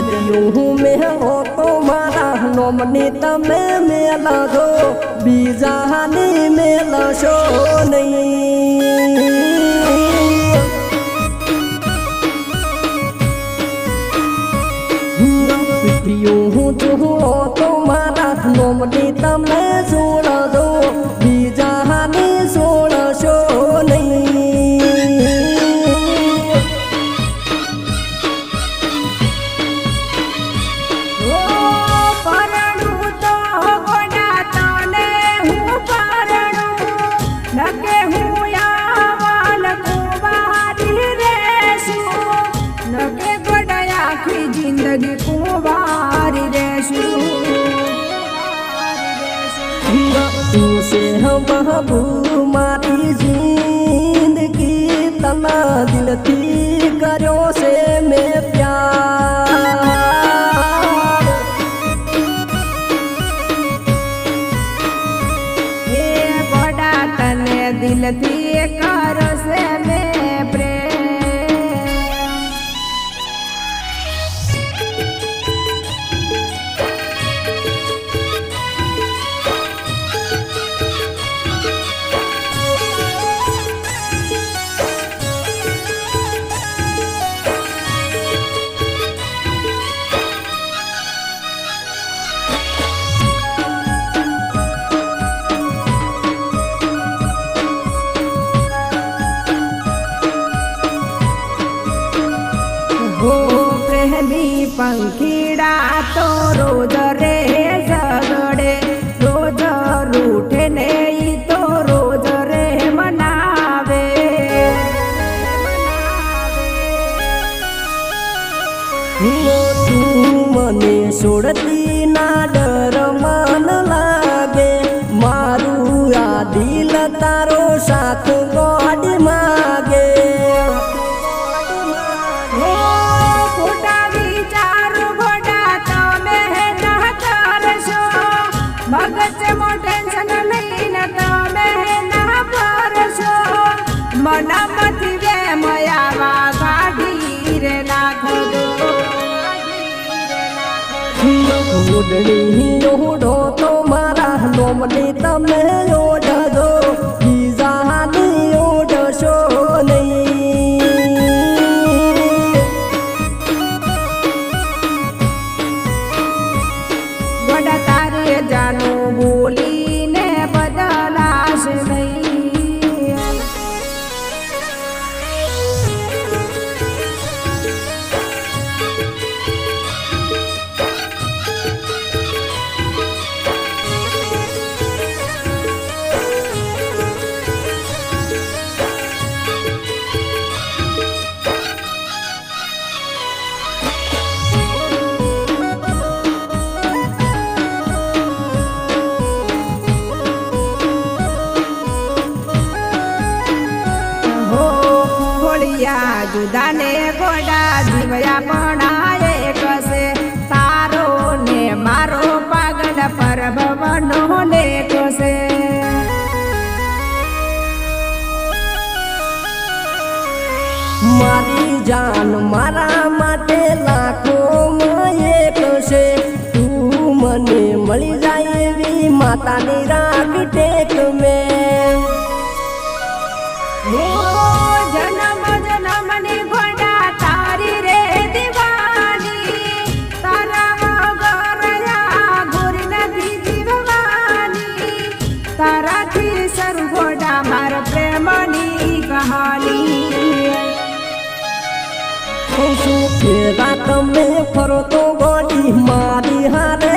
મેં મેળો તો મારા નોમની તમે મેલજો બીજાની મેલશો નહીં. પીઠિયું હું ચૂહો તો મારા નોમની તમે સોળજો लगे कुंवार रे शुरू। से हम बहबू मारी जींद की तला दिल की करो से मैं प्यार। ये बड़ा तने दिल थी પ્રેમી પંખીડા તો રોજ રે ઝગડે રોજ રૂઠે ને તો રોજ રે મનાવે. તું મને છોડતી ના ડર મનામાંથી વેમયાવા કાઢી રે નાખો દો. ઉડણી ઓઢો તો મારા નોમની તમે ઓઢજો હોળિયા જુદાને ગોડા જીવયા પણ એક છે. તારો ને મારો પાગલ પરભવનો લેખ છે. મારી જાન મારા માટે લાખો એક છે. તું મને મળી જાય એવી માતાની રાખ ટેક મેં. શું ફેરા તમે ફરતો ગોડી મારી હારે